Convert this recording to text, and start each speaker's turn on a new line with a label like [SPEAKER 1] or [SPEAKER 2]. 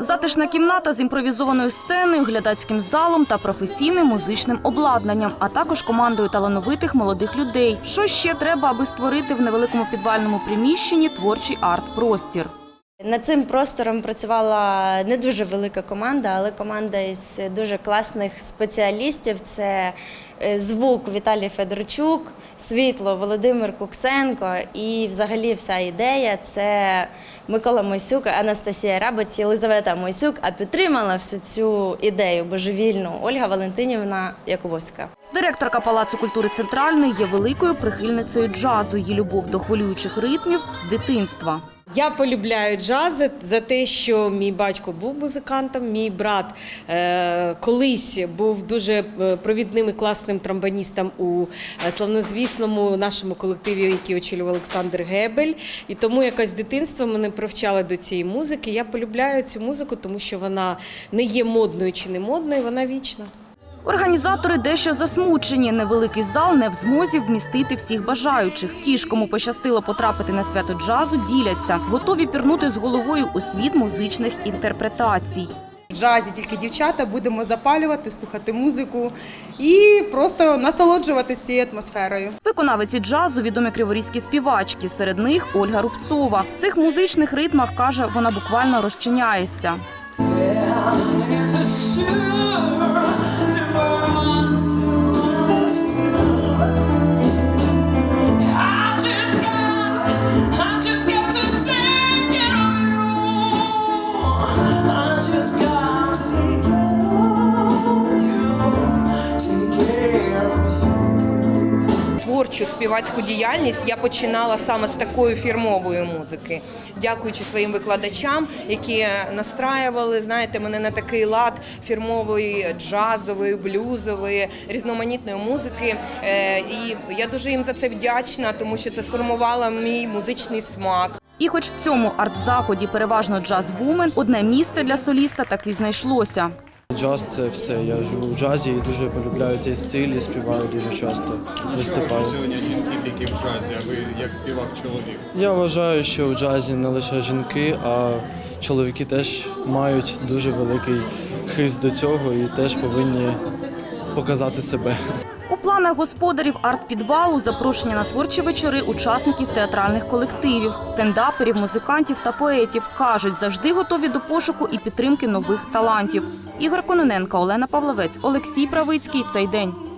[SPEAKER 1] Затишна кімната з імпровізованою сценою, глядацьким залом та професійним музичним обладнанням, а також командою талановитих молодих людей. Що ще треба, аби створити в невеликому підвальному приміщенні творчий арт-простір?
[SPEAKER 2] Над цим простором працювала не дуже велика команда, але команда із дуже класних спеціалістів. Це е, звук Віталій Федорчук, світло Володимир Куксенко і взагалі вся ідея це Микола Мойсюк, Анастасія Рабець, Єлизавета Мойсюк. А підтримала всю цю ідею божевільну Ольга Валентинівна Якововська.
[SPEAKER 1] Директорка Палацу культури Центральний є великою прихильницею джазу. Її любов до хвилюючих ритмів з дитинства.
[SPEAKER 3] Я полюбляю джаз за те, що мій батько був музикантом, мій брат е, колись був дуже е, провідним і класним тромбоністом у е, славнозвісному нашому колективі, який очолював Олександр Гебель. І тому якось дитинство мене привчало до цієї музики. Я полюбляю цю музику, тому що вона не є модною чи не модною, вона вічна.
[SPEAKER 1] Організатори дещо засмучені. Невеликий зал не в змозі вмістити всіх бажаючих. Ті ж, кому пощастило потрапити на свято джазу, діляться, готові пірнути з головою у світ музичних інтерпретацій.
[SPEAKER 4] В джазі тільки дівчата будемо запалювати, слухати музику і просто насолоджуватися цією атмосферою.
[SPEAKER 1] Виконавиці джазу відомі криворізькі співачки. Серед них Ольга Рубцова. В цих музичних ритмах каже, вона буквально розчиняється.
[SPEAKER 5] do our творчу співацьку діяльність я починала саме з такої фірмової музики, дякуючи своїм викладачам, які настраювали, знаєте, мене на такий лад фірмової джазової, блюзової, різноманітної музики. Е, І я дуже їм за це вдячна, тому що це сформувало мій музичний смак.
[SPEAKER 1] І хоч в цьому арт-заході переважно джаз-вумен, одне місце для соліста таки знайшлося.
[SPEAKER 6] Джаз це все. Я живу в джазі і дуже полюбляю цей стиль і співаю дуже часто. Виступаю.
[SPEAKER 7] Сьогодні жінки тільки в джазі, а ви як співак чоловік.
[SPEAKER 6] Я вважаю, що в джазі не лише жінки, а чоловіки теж мають дуже великий хист до цього і теж повинні показати себе.
[SPEAKER 1] У планах господарів арт-підвалу запрошення на творчі вечори учасників театральних колективів, стендаперів, музикантів та поетів. Кажуть, завжди готові до пошуку і підтримки нових талантів. Ігор Кононенко, Олена Павловець, Олексій Правицький. Цей день.